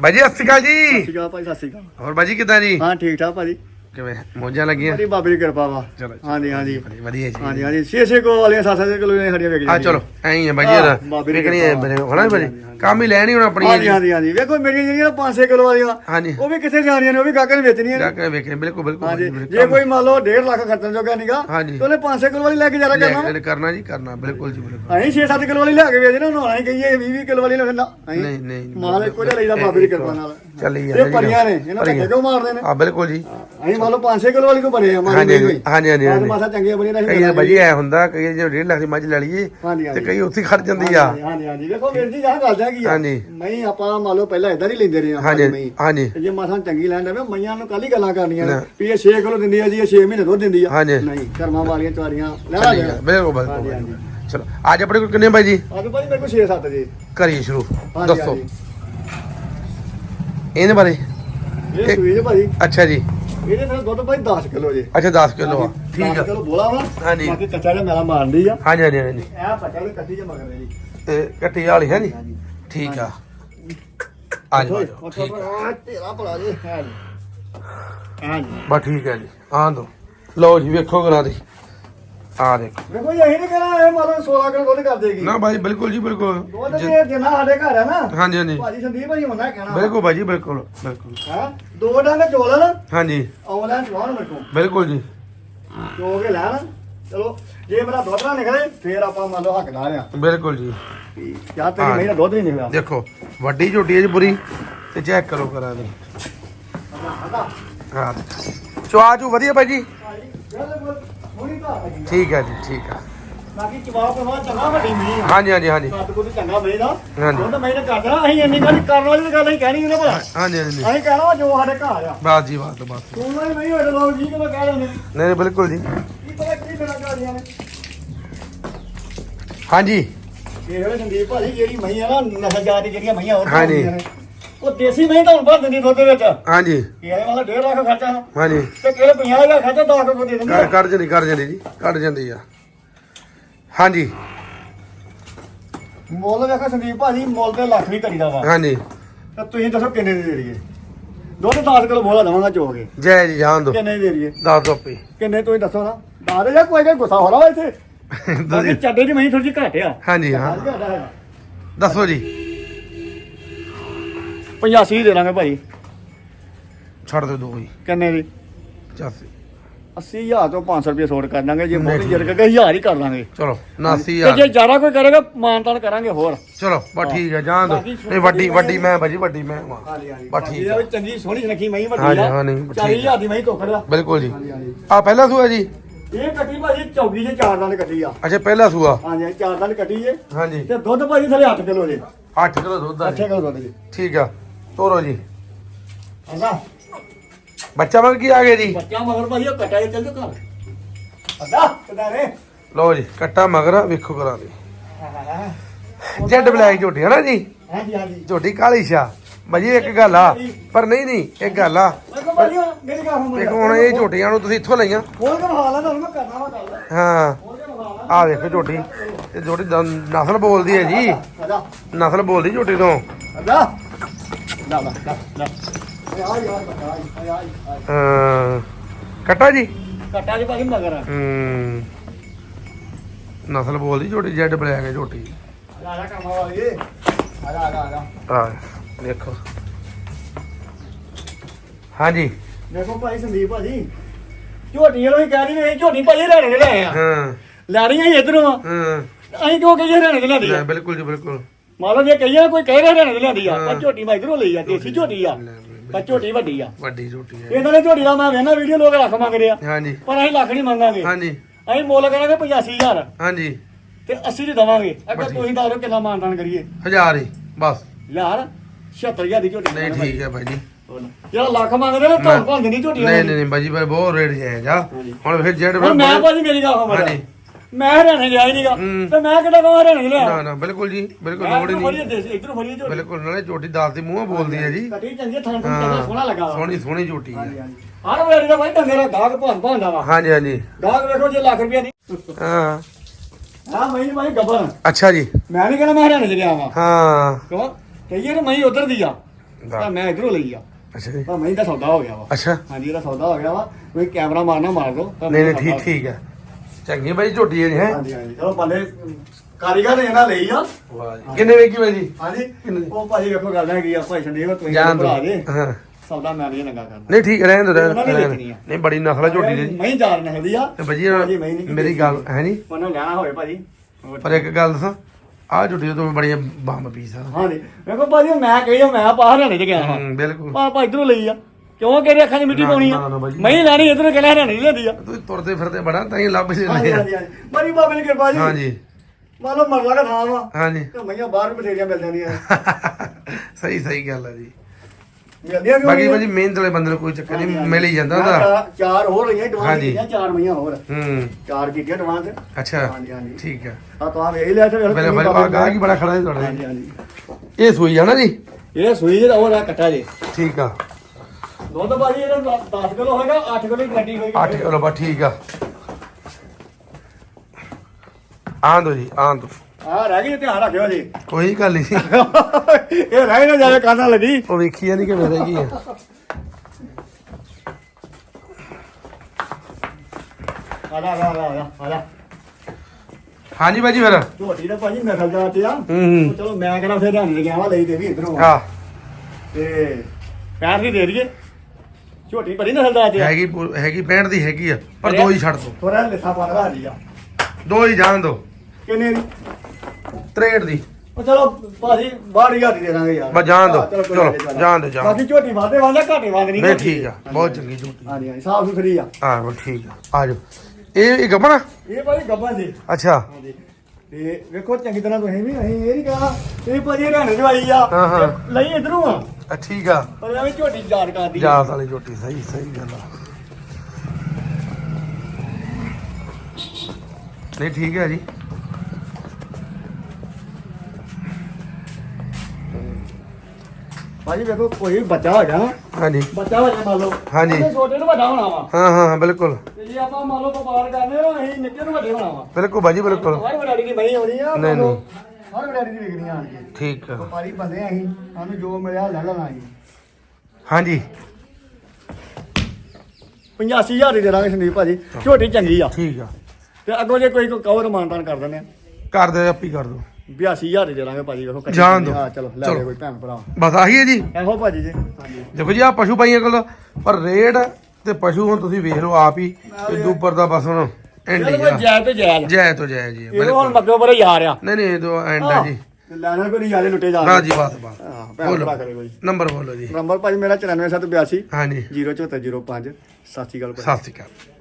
ਬਾਜੀ ਸਤਿ ਸ਼੍ਰੀ ਅਕਾਲ ਸਤਿ ਜੀ ਸ਼੍ਰੀ ਅਕਾਲ ਭਾਈ ਸਤਿ ਸ਼੍ਰੀ ਅਕਾਲ। ਹੋਰ ਬਾਜੀ ਕਿਦਾਂ ਜੀ? ਹਾਂ ਠੀਕ ਠਾਕ ਭਾਜੀ। ਕਿਵੇਂ? ਮੋਜਾਂ ਲੱਗੀਆਂ? ਬੜੀ ਬਾਬੇ ਦੀ ਕਿਰਪਾ ਵਾ। ਚਲੋ ਹਾਂਜੀ ਹਾਂਜੀ। ਵਧੀਆ- ਜੀ। ਹਾਂਜੀ ਹਾਂਜੀ। 6-6 ਕੋ ਵਾਲੀਆਂ 7-7 ਕਿਲੋ ਦੀਆਂ ਸਾਡੀਆਂ ਵਿਕ ਆ ਚਲੋ ਐਂ ਹੀ ਆ ਬਾਬੇ ਦੀ ਵਿਕਣੀ ਕਿਰਪਾ। ਬਰੇ ਹੋਣਾ ਬਾਜੀ ਕੰਮ ਹੀ ਲੈਣੀ ਹੁਣ ਆਪਣੀ ਹਾਂਜੀ ਹਾਂਜੀ ਹਾਂਜੀ। ਵੇਖੋ ਮੇਰੀਆਂ ਜਿਹੜੀਆਂ 5-6 ਕਿਲੋ ਵਾਲੀਆਂ ਉਹ ਵੀ ਕਿੱਥੇ ਜਾਣੀਆਂ ਨੇ ਉਹ ਵੀ ਗਾਹਕਾਂ ਨੇ ਵੇਚਣੀਆਂ ਨੇ। ਜਾ ਕੇ ਵੇਖਣੇ ਬਿਲਕੁਲ ਬਿਲਕੁਲ ਜੇ ਕੋਈ ਮੰਨ ਲਓ 1.5 ਲੱਖ ਖਰਚਣ ਜੋਗਾ ਨਹੀਂਗਾ। ਤੇ ਉਹਨੇ 5-6 ਕਿਲੋ ਵਾਲੀ ਲੈ ਕੇ ਜਾਣਾ ਕਰਨਾ ਲੈ- ਕਰਨਾ ਜੀ ਕਰਨਾ ਬਿਲਕੁਲ ਜੀ ਬਿਲਕੁਲ। ਅਸੀਂ 6-7 ਕਿਲੋ ਵਾਲੀ ਲਿਆ ਕੇ ਵੇਚਦੇ ਨਾ ਹੁਣ ਅਸੀਂ ਕਹੀਏ 20-20 ਕਿਲੋ ਵਾਲੀ ਲੈਣਾ ਨਹੀਂ ਨਹੀਂ ਮਾਲ ਇੱਕੋ ਜਿਹਾ ਲਈਦਾ ਬਾਬੇ ਦੀ ਕਿਰਪਾ ਨਾਲ। ਚੱਲੀ ਜਾਂਦਾ ਜੀ। ਪਰੀਆਂ ਨੇ ਇਹਨਾਂ ਧੱਕੇ ਕਿਉਂ ਮਾਰਦੇ ਨੇ? ਆ ਬਿਲਕੁਲ ਜੀ। ਅਸੀਂ ਮੰਨ ਲਓ 5-6 ਕਿਲੋ ਵਾਲੀ ਕੋ ਬਣੇ ਆ ਮਾਰੀ ਹਾਂਜੀ, ਨਹੀਂ ਹੋਈ ਹਾਂਜੀ, ਹਾਂਜੀ, ਹਾਂਜੀ। ਮਾਸਾ ਚੰਗੀਆਂ ਬਣੀਆਂ ਕਈ ਨਹੀਂ ਬਾਜੀ ਐ ਹੁੰਦਾ ਕਈ ਜੇ 1.5 ਲੱਖ ਦੀ ਮੱਝ ਲੈ ਲਈਏ ਹਾਂਜੀ ਤੇ ਹਾਂਜੀ। ਕਈ ਉੱਥੇ ਹੀ ਖੜ ਜਾਂਦੀ ਆ। ਹਾਂਜੀ ਹਾਂਜੀ ਵੇਖੋ ਵੀਰ ਜੀ ਆਹ ਗੱਲ ਹੈਗੀ ਆ। ਹਾਂਜੀ। ਮੈਂ ਆਪਾਂ ਮੰਨ ਲਓ ਪਹਿਲਾਂ ਇਦਾਂ ਨਹੀਂ ਲੈਂਦੇ ਰਹੇ ਆਪਾਂ ਹਾਂਜੀ ਮਹੀਂ। ਹਾਂਜੀ। ਤੇ ਜੇ ਮਾਸਾਂ ਚੰਗੀ ਲੈਣ ਦੇਵੇ ਮਈਆਂ ਨੂੰ ਕੱਲ ਹੀ ਗੱਲਾਂ ਕਰਨੀਆਂ ਨੇ ਵੀ ਇਹ 6 ਕਿਲੋ ਦਿੰਦੀ ਆ ਜੀ ਇਹ 6 ਮਹੀਨੇ ਦੁੱਧ ਦਿੰਦੀ ਆ। ਹਾਂਜੀ। ਨਹੀਂ ਕਰਮਾਂ ਵਾਲੀਆਂ ਚਾਰੀਆਂ ਲੈ ਚੱਲੀ ਆ ਗਿਆ ਬਿਲਕੁਲ ਬਿਲਕੁਲ। ਹਾਂਜੀ, ਬਿਲਕੁਲ। ਚਲੋ ਅੱਜ ਆਪਣੇ ਕੋਲ ਕਿੰਨੇ ਬਾਈ ਜੀ? ਅੱਜ ਭਾਈ ਮੇਰੇ ਕੋਲ 6-7 ਜੀ। ਕਰੀਏ ਸ਼ੁਰੂ ਹਾਂਜੀ, ਦੱਸੋ। ਹਾਂਜੀ। ਇਹਦੇ ਬਾਰੇ? ਇਹ ਸੂਈ ਜੀ ਭਾਈ। ਅੱਛਾ ਜੀ। ਇਹਦੇ ਫਿਰ ਦੁੱਧ ਭਾਈ 10 ਕਿਲੋ ਜੀ। ਅੱਛਾ 10 ਕਿਲੋ ਆ। ਠੀਕ 10 ਆ। ਕਿਲੋ ਬੋਲਾ ਵਾ। ਹਾਂਜੀ। ਬਾਕੀ ਕੱਚਾ ਜਿਹਾ ਮੇਲਾ ਮਾਰਦੀ ਆ। ਹਾਂਜੀ ਹਾਂਜੀ ਹਾਂਜੀ। ਇਹ ਪੱਟਾ ਵੀ ਕੱਟੀ ਜਿਹਾ ਮਗਰ ਜੀ ਤੇ ਕੱਟੀ ਵਾਲੀ ਹੈ ਜੀ ਠੀਕ ਆ। ਆ ਜਾਓ ਠੀਕ ਆ ਤੇਰਾ ਭਲਾ ਜੀ ਹਾਂਜੀ ਬਸ ਠੀਕ ਹੈ ਜੀ। ਆਂ ਦੋ। ਲਓ ਜੀ ਵੇਖੋ ਗਰਾ ਦੀ। ਆ ਦੇਖੋ। ਵੇਖੋ ਜੀ ਅਸੀਂ ਨਹੀਂ ਕਹਿਣਾ ਇਹ ਮਾਰੋ 16 ਕਿਲੋ ਦੁੱਧ ਕਰ ਦੇਗੀ। ਨਾ ਬਾਈ ਬਿਲਕੁਲ ਜੀ ਬਿਲਕੁਲ। ਦੁੱਧ ਜੀ- ਤੇ ਜਿੰਨਾ ਸਾਡੇ ਘਰ ਹੈ ਨਾ ਹਾਂਜੀ ਹਾਂਜੀ। ਭਾਜੀ ਸੰਦੀਪ ਭਾਜੀ ਹੁੰਦਾ ਕਹਿਣਾ। ਬਿਲਕੁਲ ਬਾਈ ਜੀ ਬਿਲਕੁਲ ਬਿਲਕੁਲ। ਹੈ? ਦੋ ਡੰਗ ਚੋਲਣ ਹਾਂਜੀ। ਆਉਂਦਾ ਮੇਰੇ ਕੋਲ ਬਿਲਕੁਲ ਜੀ। ਚੋ ਕੇ ਲੈਣ ਚਲੋ ਜੇ ਮੇਰਾ ਦੁੱਧ ਨਾ ਨਿਕਲੇ ਫੇਰ ਆਪਾਂ ਮੰਨ ਲਓ ਹੱਕਦਾਰ ਆ ਬਿਲਕੁਲ ਜੀ। ਜਾਂ ਤੇਰੀ ਹਾਂ। ਮਹੀਨਾ ਦੁੱਧ ਨਹੀਂ ਨਿਕਲਿਆ ਦੇਖੋ ਵੱਡੀ ਝੋਟੀ ਹੈ ਜੀ ਬੁਰੀ ਤੇ ਚੈੱਕ ਕਰੋ ਕਰਾਂ ਦੀ ਹਾਂ ਚਵਾ ਚੂ ਵਧੀਆ ਬਾਈ ਜੀ। ਹੋਣੀ ਤਾਂ ਭਾਜੀ ਠੀਕ ਹੈ ਜੀ ਠੀਕ ਆ। ਬਾਕੀ ਚਵਾ ਪਵਾ ਚੰਗਾ ਵੱਡੀ ਮੀਂਹ ਆ। ਹਾਂਜੀ ਹਾਂਜੀ ਹਾਂਜੀ। ਸੱਤ ਕੁ ਚੰਗਾ ਵੇਦਾ ਹਾਂਜੀ। ਦੁੱਧ ਮੈਂ ਕਰਦਾ ਅਸੀਂ ਇੰਨੀ ਗੱਲ ਕਰਨ ਵਾਲੀ ਤਾਂ ਗੱਲ ਅਸੀਂ ਕਹਿਣੀ ਨਹੀਂ ਭਲਾ ਹਾਂਜੀ ਹਾਂਜੀ। ਅਸੀਂ ਕਹਿਣਾ ਵਾ ਜੋ ਸਾਡੇ ਘਰ ਆ। ਬਾਤ ਜੀ ਬਾਤ ਬਾਤ। ਤੂੰ ਵਾਲੀ ਨਹੀਂ ਹੋਏ ਲੋਕ ਜੀ ਕਿਵੇਂ ਕਹਿ ਦਿੰਦੇ। ਨਹੀਂ ਨਹੀਂ ਬਿਲਕੁਲ ਜੀ। ਕੀ ਪਤਾ ਕੀ ਦੇਣਾ ਚਾਹੀਆਂ ਨੇ। ਹਾਂਜੀ। ਇਹ ਜਿਹੜੇ ਸੰਦੀਪ ਭਾਜੀ ਜਿਹੜੀ ਮਹੀਂ ਆ ਨਾ ਨਸਲ ਜਾਤ ਦੀ ਜਿਹੜੀਆਂ ਮਹੀਆਂ ਉਹ ਹਾਂਜੀ। ਹੁੰਦੀਆਂ ਨੇ। ਉਹ ਦੇਸੀ ਮਹੀਂ ਤਾਂ ਹੁਣ ਭਰ ਦਿੰਦੀ ਦੁੱਧ ਵਿੱਚ। ਹਾਂਜੀ। ਇਹਦੇ ਵਾਲਾ 1.5 ਲੱਖ ਖਰਚਾ। ਨਾ ਹਾਂਜੀ। ਤੇ ਕਿਹੜੇ 50000 ਖਰਚਾ 10 ਰੁਪਏ ਦੇ ਦਿੰਦੇ ਕਰ ਆ। ਕਰ ਜਾਂਦੀ ਕਰ ਜਾਂਦੀ ਜੀ ਕੱਢ ਜਾਂਦੀ ਆ। ਹਾਂਜੀ। ਮੁੱਲ ਵੇਖੋ ਸੰਦੀਪ ਭਾਜੀ ਮੁੱਲ ਤੇ ਲੱਖ ਵੀ ਕਰੀਦਾ ਵਾ। ਹਾਂਜੀ। ਤੇ ਤੁਸੀਂ ਦੱਸੋ ਕਿੰਨੇ ਦੀ ਦੇ ਦਈਏ? ਦੁੱਧ 10 ਕਿਲੋ ਬੋਲਾ ਦਵਾਂਗਾ ਚੋ ਕੇ। ਜੈ ਜੀ ਜਾਣ ਦੋ। ਕਿੰਨੇ ਦੀ ਦੇ ਦਈਏ? ਦੱਸ ਦੋ ਪਈ ਕਿੰਨੇ ਤੁਸੀਂ ਦੱਸੋ ਨਾ। ਦੱਸ ਦੇ ਜਾਂ ਕੋਈ ਕੋਈ ਗੁੱਸਾ ਹੋ ਰਿਹਾ ਇੱਥੇ? ਬਾਕੀ ਤੁਸੀਂ ਚੱਡੇ ਦੀ ਮਹੀਂ ਥੋੜੀ ਜਿਹੀ ਘੱਟ ਆ। ਹਾਂਜੀ ਹਾਂ। ਘੱਟ ਹੈਗਾ। ਦੱਸੋ ਜੀ। 85 ਦੇ ਦਾਂਗੇ ਭਾਈ। ਛੱਡ ਦਿਓ ਦੋ ਜੀ ਕਿੰਨੇ ਦੀ? 85 80000 ਤੋਂ 500 ਰੁਪਏ ਛੋੜ ਕਰ ਦਾਂਗੇ ਜੇ ਮੋਦੀ ਨਹੀਂ। ਜਰ ਕੇ 1000 ਹੀ ਕਰ ਲਾਂਗੇ। ਚਲੋ ਤੇ 89000 ਜੇ ਜ਼ਿਆਦਾ ਕੋਈ ਕਰੇਗਾ ਮਾਨਤਾਨ ਕਰਾਂਗੇ ਹੋਰ। ਚਲੋ ਬਸ ਠੀਕ ਹੈ ਜਾਣ ਦੋ। ਇਹ ਵੱਡੀ ਵੱਡੀ ਮੈਂ ਭਾਜੀ ਵੱਡੀ ਮੈਂ ਬਸ ਠੀਕ ਵਿੱਚ ਚੰਗੀ ਸੋਹਣੀ ਸੁਨੱਖੀ ਮਹੀਂ ਵੱਡੀ ਆ। ਹਾਂ, ਨਹੀਂ, ਠੀਕ ਆ। 40000 ਦੀ ਟੋਕਰ ਆ। ਬਿਲਕੁਲ ਜੀ। ਆ ਪਹਿਲਾ ਸੂਆ ਜੀ? ਇਹ ਕੱਟੀ ਭਾਜੀ ਚੌਗੀ ਜੇ ਚਾਰ ਦੰਦ ਕੱਟੀ ਆ। ਅੱਛਾ ਪਹਿਲਾ ਸੂਆ? ਹਾਂਜੀ ਚਾਰ ਦੰਦ ਕੱਟੀ ਜੇ। ਹਾਂਜੀ। ਤੇ ਦੁੱਧ ਭਾਜੀ ਥਲੇ 8 ਕਿਲੋ ਜੇ। 8 ਕਿਲੋ ਦੁੱਧ ਆ 8 ਜੀ। ਕਿਲੋ ਦੁੱਧ ਜੇ। ਠੀਕ ਆ। ਤੋਰੋ ਜੀ। ਅੱਛਾ ਬੱਚਾ ਮਗ ਕੀ ਆ ਗਿਆ ਜੀ? ਬੱਚਾ ਮਗਰ ਭਾਜੀ ਉਹ ਕਟਾਏ ਚੱਲ ਜਾ ਘਰ ਅੱਛਾ ਕਿਦਾਂ ਰੇ ਲਓ ਜੀ ਕੱਟਾ ਮਗਰ ਵੇਖੋ ਕਰਾਂ ਦੇ। ਜੈਡ ਬਲੈਕ ਝੋਟੀ ਹੈ ਨਾ ਜੀ? ਹਾਂਜੀ ਹਾਂਜੀ। ਝੋਟੀ ਕਾਲੀ ਸ਼ਾ ਭਾਜੀ ਇੱਕ ਗੱਲ ਆ ਪਰ ਨਹੀਂ ਨਹੀਂ ਇੱਕ ਗੱਲ ਆ। ਦੇਖੋ ਦੇਖੋ ਹੁਣ ਇਹ ਝੋਟੀਆਂ ਨੂੰ ਤੁਸੀਂ ਇੱਥੋਂ ਲਈਆਂ। ਖੋਲ ਕੇ ਵਿਖਾ ਲਾ ਤੁਹਾਨੂੰ ਮੈਂ ਕਰਨਾ ਵਾ ਗੱਲ। ਹਾਂ। ਆ? ਵੇਖੋ ਝੋਟੀ। ਇਹ ਝੋਟੀ ਨਸਲ ਬੋਲਦੀ ਹੈ ਜੀ। ਨਸਲ ਬੋਲਦੀ ਝੋਟੀ ਤੋਂ। ਲਾ ਲਾ ਲਾ ਲਾ ਹਾਂ। ਕੱਟਾ ਜੀ? ਕਟਾ ਜੀ ਭਾਜੀ ਮਗਰ। ਆ ਨਸਲ ਬੋਲਦੀ ਝੋਟੀ ਜੈਡ ਬਲੈਕ ਹੈ ਝੋਟੀ ਲਾ ਲਾ ਕੰਮ ਵਾਲੀ ਆ ਜਾ ਆ ਜਾ। ਆ ਦੇਖੋ। ਹਾਂਜੀ। ਦੇਖੋ ਭਾਈ ਸੰਦੀਪ ਭਾਜੀ ਝੋਟੀਆਂ ਨੂੰ ਹੀ ਕਹਿ ਰਹੀ ਨੇ ਝੋਟੀ ਭਾਜੀ ਲੈਣੇ ਦੇ ਲੈ ਆ। ਹਾਂ। ਲੈ ਰਹੀਆਂ ਹੀ ਇਧਰੋਂ। ਹਾਂ। ਅਸੀਂ ਕਿਉਂ ਕਹੀਏ ਹਰਿਆਣੇ ਦੇ ਲੈ, ਆ ਬਿਲਕੁਲ ਜੀ ਬਿਲਕੁਲ। ਮੰਨ ਲਓ ਜੇ ਕਹੀਏ ਕੋਈ ਕਹਿ ਰਿਹਾ ਹਰਿਆਣੇ ਦੇ ਲੈਂਦੀ ਆ ਹਾਂ। ਪਰ ਝੋਟੀ ਮੈਂ ਇਧਰੋਂ ਲਈ ਆ ਦੇਸੀ ਝੋਟੀ ਆ ਪਰ ਝੋਟੀ ਵੱਡੀ ਆ। ਵੱਡੀ ਝੋਟੀ ਹੈ ਇਹਨਾਂ ਨੇ ਝੋਟੀ ਦਾ ਮੈਂ ਵੇਖਣਾ ਵੀਡੀਓ ਲੋਕ ਲੱਖ ਮੰਗਦੇ ਆ। ਹਾਂਜੀ। ਪਰ ਅਸੀਂ ਲੱਖ ਨਹੀਂ ਮੰਗਾਂਗੇ। ਹਾਂਜੀ। ਅਸੀਂ ਮੁੱਲ ਕਰਾਂਗੇ 85000 ਹਾਂਜੀ। ਤੇ 80 ਦੀ ਦਵਾਂਗੇ। ਠੀਕ। ਤੁਸੀਂ ਦੱਸੋ ਕਿੰਨਾ ਮਾਨਦਾਨ ਕਰੀਏ। ਹਜ਼ਾਰ ਹੀ ਬਸ। ਯਾਰ 76000 ਦੀ ਝੋਟੀ ਨਹੀਂ ਠੀਕ ਹੈ ਭਾਈ ਜੀ। ਜਿਹੜਾ ਲੱਖ ਮੰਗਦੇ ਨੇ ਤਾਂ ਭੰਦ ਨਹੀਂ ਝੋਟੀ ਨਹੀਂ ਨਹੀਂ ਨਹੀਂ ਭਾਜੀ ਭਾਈ ਬਹੁਤ ਰੇਟ ਜਾਇਜ਼ ਆ। ਹੁਣ ਫਿਰ ਜੈਡ ਮੈਂ ਭਾਜੀ ਮੇਰੀ ਗੱਲ ਸੁਣ ਹਾਂਜੀ। ਮੈਂ ਹਰਿਆਣੇ ਗਿਆ ਹੀ ਨਹੀਂਗਾ। ਤੇ ਮੈਂ ਕਿਹੜਾ ਕਹਾਂ ਹਰਿਆਣੇ ਲਿਆ ਨਾ ਨਾ ਬਿਲਕੁਲ ਜੀ ਬਿਲਕੁਲ ਲੋੜ ਹੀ ਨਹੀਂ ਦੇਸੀ ਇਧਰੋਂ ਫੜੀ ਝੋਟੀ। ਬਿਲਕੁਲ ਨਾਲੇ ਝੋਟੀ ਦਾਲ ਦੇ ਮੂੰਹੋਂ ਬੋਲਦੀ ਹੈ ਜੀ। ਕੱਟੀ ਚੰਗੀ ਥਾਂ ਤੋਂ ਹਾਂ। ਸੋਹਣਾ ਲੱਗਾ ਵਾ। ਸੋਹਣੀ ਸੋਹਣੀ ਝੋਟੀ ਹੈ। ਹਰ ਵੇਲੇ ਦਾ ਭਾਈ ਡੰਗੇ ਦਾ ਗਾਹਕ ਭੰਨ ਭੰਦਾ ਵਾ। ਹਾਂਜੀ ਹਾਂਜੀ। ਗਾਹਕ ਵੇਖੋ ਜੇ ਲੱਖ ਰੁਪਇਆ ਦੀ। ਹਾਂ। ਹਾਂ ਮੈਂ ਮੈਂ ਗੱਬਰ ਅੱਛਾ ਜੀ। ਮੈਂ ਨਹੀਂ ਕਹਿੰਦਾ ਮੈਂ ਹਰਿਆਣੇ ਚ ਗਿਆ ਵਾ। ਹਾਂ। ਕਿਉਂ? ਕਹੀਏ ਮੈਂ ਉਧਰ ਦੀ ਆ। ਤਾਂ ਮੈਂ ਇਧਰੋਂ ਲਈ ਆ। ਅੱਛਾ ਜੀ। ਤਾਂ ਮੈਂ ਦਾ ਸੌਦਾ ਹੋ ਗਿਆ ਵਾ। ਅੱਛਾ। ਹਾਂਜੀ ਇਹਦਾ ਸੌਦਾ ਹੋ ਗਿਆ ਵਾ। ਕੋਈ ਕੈਮਰਾ ਮਾਰਨਾ ਮਾਰ ਦੋ। ਨਹੀਂ ਨਹੀਂ ਠੀਕ ਠੀਕ ਹੈ। ਚੰਗੀ ਬਾਈ ਝੋਟੀ ਹੈ ਜੀ ਹੈ? ਹਾਂਜੀ ਹਾਂਜੀ। ਚਲੋ ਬੰਦੇ ਕਾਰੀਗਰ ਨੇ ਇਹਨਾਂ ਲਈ ਆ। ਵਾਹ ਜੀ। ਕਿੰਨੇ ਵੇਖੀ ਬਾਈ ਜੀ? ਹਾਂਜੀ? ਉਹ ਭਾਜੀ ਵੇਖੋ ਗੱਲ ਹੈਗੀ ਆ ਭਾਈ ਸੰਦੀਪ ਤੁਸੀਂ ਜਾਣ ਦੋ। ਭਰਾ ਜੇ ਹਾਂ। ਸੌਦਾ ਮੈਂ ਨਹੀਂ ਲੰਗਾ ਕਰਨਾ ਨਹੀਂ ਠੀਕ ਰਹਿਣ ਦੋ ਰਹਿਣ ਉਹਨਾਂ ਨੇ ਵੇਚਣੀ ਆ। ਨਹੀਂ ਬੜੀ ਨਸਲ ਹੈ ਝੋਟੀ ਦੀ। ਮੈਂ ਜਾਣ ਨਹਦੀ ਆ। ਤੇ ਮੈਂ ਨਹੀਂ ਮੇਰੀ ਗੱਲ ਹੈ ਨਹੀਂ ਉਹਨੂੰ ਲੈਣਾ ਹੋਵੇ ਭਾਜੀ ਹੋਰ- ਪਰ ਇੱਕ ਗੱਲ ਦੱਸਾਂ ਆਹ ਝੋਟੀ ਤੋਂ ਬੜੀਆਂ ਬੰਬ ਪੀਸ ਆ। ਹਾਂਜੀ। ਵੇਖੋ ਭਾਜੀ ਮੈਂ ਕਹੀ ਆ, ਮੈਂ ਬਾਹਰ ਹਰਿਆਣੇ ਚ ਗਿਆ ਹੂੰ, ਬਿਲਕੁਲ। ਪਾ ਪਾ ਇਧਰੋਂ ਲਈ ਆ। ਕਿਉਂ ਕਿਹਦੇ ਅੱਖਾਂ 'ਚ ਮਿੱਟੀ ਪਾਉਣੀ ਆ? ਨਾ। ਮੈਂ ਹੀ ਲੈਣੀ ਇਧਰੋਂ ਕਹਿੰਦਾ ਹਰਿਆਣੇ ਦੀ ਲੈਂਦੀ ਆ। ਤੂੰ ਤੁਰਦੇ ਫਿਰਦੇ ਬੜਾ ਤਾਂ ਹੀ ਲੱਭ ਜੇ ਹਾਂਜੀ ਹਾਂਜੀ ਹਾਂਜੀ। ਬੜੀ ਬਾਬੇ ਦੀ ਕਿਰਪਾ ਜੀ। ਹਾਂਜੀ। ਮੰਨ ਲਓ ਮਰਲਾ ਦਾ ਥਾਂ ਵਾ। ਹਾਂਜੀ। ਤੇ ਮਈਆਂ ਬਾਹਰ ਵੀ ਬਥੇਰੀਆਂ ਮਿਲ ਜਾਂਦੀਆਂ ਸਹੀ ਸਹੀ ਗੱਲ ਹੈ ਜੀ। ਮਿਲਦੀਆਂ ਕਿਉਂ ਬਾਕੀ ਨਹੀਂ? ਭਾਜੀ ਮਿਹਨਤ ਵਾਲੇ ਬੰਦੇ ਨੂੰ ਕੋਈ ਚੱਕਰ ਹਾਂਜੀ, ਨਹੀਂ ਹਾਂਜੀ। ਮਿਲ ਹੀ ਜਾਂਦਾ ਮੈਂ ਉਹਦਾ। ਚਾਰ- ਚਾਰ ਹੋਰ ਰਹੀਆਂ ਡਵਾਂਸ ਹਾਂਜੀ। ਕੀਤੀਆਂ ਚਾਰ ਮਈਆਂ ਹੋਰ। ਹੂੰ। ਚਾਰ ਕੀਤੀਆਂ ਡਵਾਂਸ ਅੱਛਾ। ਹਾਂਜੀ, ਹਾਂਜੀ। ਠੀਕ ਹੈ ਆ। ਤਾਂ ਵੇਖ ਲਿਆ ਤੇ ਪਹਿਲੇ ਭਾਈ ਗਾਹ ਕੀ ਬੜਾ ਖੜਾ ਸੀ ਤੁਹਾਡਾ। ਹਾਂਜੀ ਜੀ। ਹਾਂਜੀ। ਇਹ ਸੂਈ ਆ ਨਾ ਜੀ? ਇਹ ਸੂਈ ਜਿਹੜਾ ਉਹ ਨਾ ਕੱਟਾ ਜੇ। ਠੀਕ ਆ। ਦੁੱਧ ਭਾਜੀ ਇਹਦਾ 10 ਕਿਲੋ ਹੋਏਗਾ 8 ਕਿਲੋ ਦੀ ਗੱਡੀ ਹੋਏਗੀ। 8 ਕਿਲੋ ਬਾ ਠੀਕ ਆ। ਆਂ ਦੋ ਜੀ ਆਂ ਦੋ ਆ ਰਹਿ ਗਈ ਧਿਆਨ ਰੱਖਿਓ ਜੀ। ਕੋਈ ਗੱਲ ਨਹੀਂ ਇਹ ਰਹਿ ਨਾ ਜਾਵੇ ਕਾਨਾਂ ਲੱਗੀ ਉਹ ਵੇਖੀ ਆ ਨਹੀਂ ਕਿ ਮੇਰੇ ਕੀ ਆ ਆ ਜਾ ਆ ਜਾ ਆ ਜਾ ਆ ਜਾ। ਹਾਂਜੀ ਭਾਜੀ ਫਿਰ। ਝੋਟੀ ਦਾ ਭਾਜੀ ਨਸਲ ਦਾ ਤੇ ਆ ਚਲੋ ਮੈਂ ਕਹਿੰਦਾ ਫਿਰ ਹੰਡ ਗਿਆ ਵਾ ਲਈ ਤੇ ਵੀ ਇਧਰੋਂ। ਹਾਂ। ਤੇ ਪੈਰ ਦੀ ਦੇ ਦਈਏ। ਝੋਟੀ ਬੜੀ ਨਸਲ ਦਾ ਤੇ ਆ ਹੈਗੀ ਪੂ- ਹੈਗੀ 65 ਦੀ ਹੈਗੀ ਆ ਪਰ ਦੋ ਹੀ ਛੱਡ ਦੋ। ਥੋੜਾ ਲਿਖਾ ਪਾ ਰਹਾ ਜੀ ਆ। ਦੋ ਹੀ ਜਾਣ ਦੋ। ਕਿੰਨੇ ਦੀ? 63 ਦੀ। ਉਹ ਚਲੋ ਭਾਜੀ ਬਾਹਰ ਹੀ ਹੱਥ ਦੇ ਦਾਂਗੇ ਯਾਰ। ਬਸ ਜਾਣ ਦਿਓ, ਹਾਂ, ਕੋਈ ਚਲੋ, ਗੱਲ ਨੀ, ਜਾਣ ਦਿਓ, ਜਾਣ ਬਾਕੀ ਝੋਟੀ ਵਾਦੇ ਵਾਦੇ ਘਾਟੇ ਵਾਦੇ ਨਹੀਂ ਨਹੀਂ ਠੀਕ ਆ ਬਹੁਤ ਚੰਗੀ ਝੋਟੀ। ਹਾਂਜੀ ਹਾਂਜੀ ਸਾਫ਼ ਸੁਥਰੀ ਆ। ਹਾਂ ਬਸ ਠੀਕ ਆ। ਆ ਜਾਓ। ਇਹ ਇਹ ਗੱਬਣਾ ਇਹ ਭਾਜੀ ਗੱਬਾਂ ਜੀ। ਅੱਛਾ। ਹਾਂਜੀ। ਤੇ ਵੇਖੋ ਚੰਗੀ ਤਰ੍ਹਾਂ ਤੁਸੀਂ ਵੀ ਅਸੀਂ ਇਹ ਨਹੀਂ ਕਹਿਣਾ ਇਹ ਭਾਜੀ ਹਰਿਆਣੇ ਜਵਾਈ ਆ। ਹਾਂ, ਹਾਂ। ਤੇ ਲਈ ਇਧਰੋਂ। ਆ ਆ ਠੀਕ ਆ। ਪਰ ਐਵੇਂ ਝੋਟੀ ਯਾਦ ਕਰਦੀ ਆ। ਜਾਤ ਵਾਲੀ ਝੋਟੀ ਸਹੀ ਸਹੀ ਗੱਲ ਆ। ਨਹੀਂ ਠੀਕ ਹੈ ਜੀ। ਭਾਜੀ ਵੇਖੋ ਕੋਈ ਬੱਚਾ ਹੋ ਗਿਆ ਹਾਂਜੀ। ਬੱਚਾ ਹੋ ਜਾ ਮੰਨ ਲਓ। ਹਾਂਜੀ। ਉਹਨੇ ਛੋਟੇ ਨੂੰ ਵੱਡਾ ਹੋਣਾ ਵਾ। ਹਾਂ ਹਾਂ ਹਾਂ, ਬਿਲਕੁਲ। ਤੇ ਜੇ ਆਪਾਂ ਮੰਨ ਲਓ ਵਪਾਰ ਕਰਨੇ ਆ ਅਸੀਂ ਨਿੱਕੇ ਨੂੰ ਵੱਡੇ ਹੋਣਾ ਵਾ। ਬਿਲਕੁਲ ਬਾਜੀ ਬਿਲਕੁਲ। ਹਰ ਵਡਾੜੀ ਦੀ ਬਣੀ ਆਉਣੀ ਆ ਨਹੀਂ, ਨਹੀਂ। ਹਰ ਵਡਾੜੀ ਦੀ ਵਿਕਣੀ ਆਣ ਕੇ। ਠੀਕ ਆ। ਵਪਾਰੀ ਬੰਦੇ ਆ ਅਸੀਂ ਸਾਨੂੰ ਜੋ ਮਿਲਿਆ ਲੈ ਲੈਣਾ ਅਸੀਂ। ਹਾਂਜੀ। 85000 ਦੀ ਦੇ ਦਾਂਗੇ ਸੰਦੀਪ ਭਾਜੀ ਝੋਟੀ ਚੰਗੀ ਆ। ਠੀਕ ਆ। ਤੇ ਅੱਗੋਂ ਜੇ ਕੋਈ ਕਵਰ ਮਾਨਤਾਨ ਕਰ ਦਿੰਦੇ ਆ। ਕਰ ਦੇ ਆਪੀ ਕਰ ਦੋ 82000 ਦੀ ਦੇ ਦਾਂਗੇ ਭਾਜੀ ਵੇਖੋ ਕੱਟੀ ਜਾਣ ਦਿਓ। ਹਾਂ ਚਲੋ ਲੈ ਚਲੋ। ਕੋਈ ਭੈਣ ਭਰਾ। ਬਸ ਆਹੀ ਹੈ ਜੀ। ਇਹੋ ਭਾਜੀ ਜੀ। ਹਾਂਜੀ। ਦੇਖੋ ਜੀ ਆ ਪਸ਼ੂ ਪਾਈਆਂ ਕੋਲ ਪਰ ਰੇਡ ਤੇ ਪਸ਼ੂ ਹੁਣ ਤੁਸੀਂ ਵੇਖ ਲਓ ਆਪ ਹੀ ਇਦੋਂ ਉੱਪਰ ਦਾ ਬਸ ਹੁਣ। ਐਂਡ ਚਲੋ ਕੋਈ ਜੈ ਤੇ ਜੈ ਜੈ ਤੋਂ ਜੈ ਜੀ ਇਹ ਹੁਣ ਬਿਲਕੁਲ। ਮੱਗੇ ਬਰੇ ਯਾਰ ਆ। ਨਹੀਂ ਨਹੀਂ ਇਹ ਤੋਂ ਐਂਡ ਹੈ। ਜੀ। ਤੇ ਲੈਣਾ ਕੋਈ ਯਾਰੇ ਲੁੱਟੇ ਜਾ ਨਾ ਜੀ ਬਾਤ ਬਾਤ। ਹਾਂ ਭੈਣ ਭਰਾ ਕਰੇ ਕੋਈ। ਨੰਬਰ ਬੋਲੋ ਜੀ। ਨੰਬਰ ਭਾਜੀ ਮੇਰਾ 94782 ਹਾਂਜੀ। 07405 ਸਤਿ ਸ਼੍ਰੀ ਅਕਾਲ ਭਾਜੀ। ਸਤਿ ਸ਼੍ਰੀ ਅਕਾਲ।